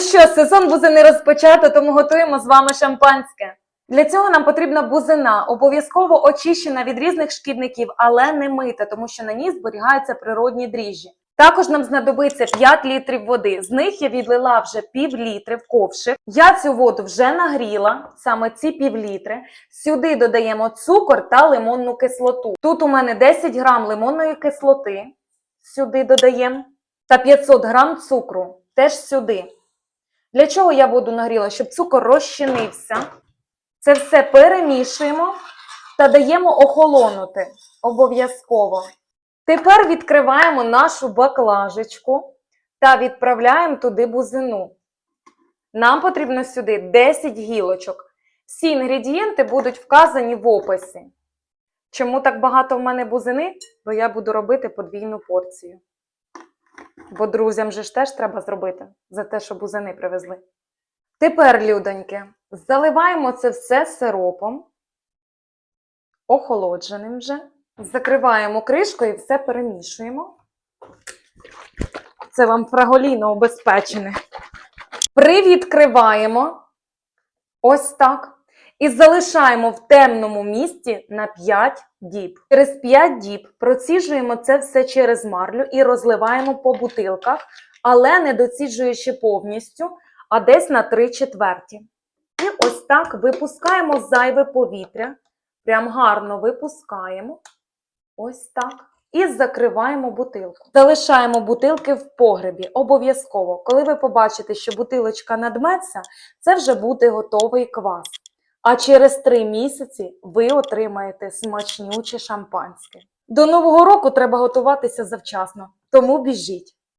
Ну що, сезон бузини розпочато, тому готуємо з вами шампанське. Для цього нам потрібна бузина, обов'язково очищена від різних шкідників, але не мита, тому що на ній зберігаються природні дріжджі. Також нам знадобиться 5 літрів води. З них я відлила вже пів літри в ковшик. Я цю воду вже нагріла, саме ці пів літри. Сюди додаємо цукор та лимонну кислоту. Тут у мене 10 грам лимонної кислоти. Сюди додаємо. Та 500 грам цукру. Теж сюди. Для чого я воду нагріла? Щоб цукор розчинився. Це все перемішуємо та даємо охолонути обов'язково. Тепер відкриваємо нашу баклажечку та відправляємо туди бузину. Нам потрібно сюди 10 гілочок. Всі інгредієнти будуть вказані в описі. Чому так багато в мене бузини? Бо я буду робити подвійну порцію. Бо друзям же ж теж треба зробити за те, що бузини привезли. Тепер, людоньки, заливаємо це все сиропом, охолодженим вже. Закриваємо кришкою і все перемішуємо. Це вам фраголіно обезпечене. Привідкриваємо ось так. І залишаємо в темному місці на 5 діб. Через 5 діб проціжуємо це все через марлю і розливаємо по бутилках, але не доціджуючи повністю, а десь на 3 четверті. І ось так випускаємо зайве повітря. Прям гарно випускаємо. Ось так. І закриваємо бутилку. Залишаємо бутилки в погребі обов'язково. Коли ви побачите, що бутилочка надметься, це вже буде готовий квас. А через три місяці ви отримаєте смачнюче шампанське. До Нового року треба готуватися завчасно, тому біжіть.